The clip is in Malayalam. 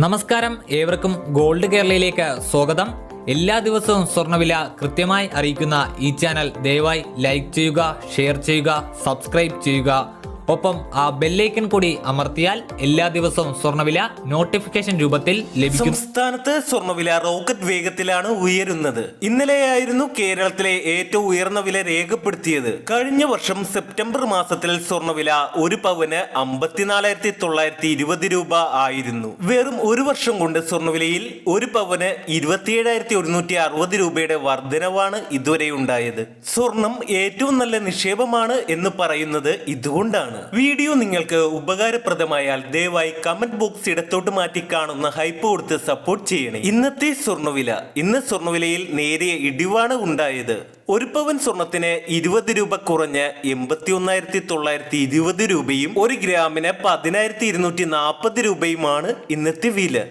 നമസ്കാരം. ഏവർക്കും ഗോൾഡ് കേരളയിലേക്ക് സ്വാഗതം. എല്ലാ ദിവസവും സ്വർണവില കൃത്യമായി അറിയിക്കുന്ന ഈ ചാനൽ ദയവായി ലൈക്ക് ചെയ്യുക ഷെയർ ചെയ്യുക സബ്സ്ക്രൈബ് ചെയ്യുക. ഒപ്പം ആ ബെല്ലൈക്കൺ കൂടി അമർത്തിയാൽ എല്ലാ ദിവസവും സ്വർണവില നോട്ടിഫിക്കേഷൻ രൂപത്തിൽ ലഭിക്കും. സംസ്ഥാനത്ത് സ്വർണവില റോക്കറ്റ് വേഗത്തിലാണ് ഉയരുന്നത്. ഇന്നലെയായിരുന്നു കേരളത്തിലെ ഏറ്റവും ഉയർന്ന വില രേഖപ്പെടുത്തിയത്. കഴിഞ്ഞ വർഷം സെപ്റ്റംബർ മാസത്തിൽ സ്വർണവില ഒരു പവന് അമ്പത്തിനാലായിരത്തി തൊള്ളായിരത്തി ഇരുപത് രൂപ ആയിരുന്നു. വെറും ഒരു വർഷം കൊണ്ട് സ്വർണവിലയിൽ ഒരു പവന് ഇരുപത്തിയേഴായിരത്തി ഒരുന്നൂറ്റി അറുപത് രൂപയുടെ വർധനവാണ് ഇതുവരെ ഉണ്ടായത് സ്വർണം ഏറ്റവും നല്ല നിക്ഷേപമാണ് എന്ന് പറയുന്നത് ഇതുകൊണ്ടാണ്. വീഡിയോ നിങ്ങൾക്ക് ഉപകാരപ്രദമായാൽ ദയവായി കമന്റ് ബോക്സ് ഇടത്തോട്ട് മാറ്റി കാണുന്ന ഹൈപ്പ് കൊടുത്ത് സപ്പോർട്ട് ചെയ്യണേ. ഇന്നത്തെ സ്വർണവില. ഇന്ന് സ്വർണവിലയിൽ നേരിയ ഇടിവാണ് ഉണ്ടായത്. ഒരു പവൻ സ്വർണത്തിന് ഇരുപത് രൂപ കുറഞ്ഞ് എൺപത്തി ഒന്നായിരത്തി തൊള്ളായിരത്തി ഇരുപത് രൂപയും ഒരു ഗ്രാമിന് പതിനായിരത്തി ഇരുന്നൂറ്റി നാൽപ്പത് രൂപയുമാണ് ഇന്നത്തെ വില.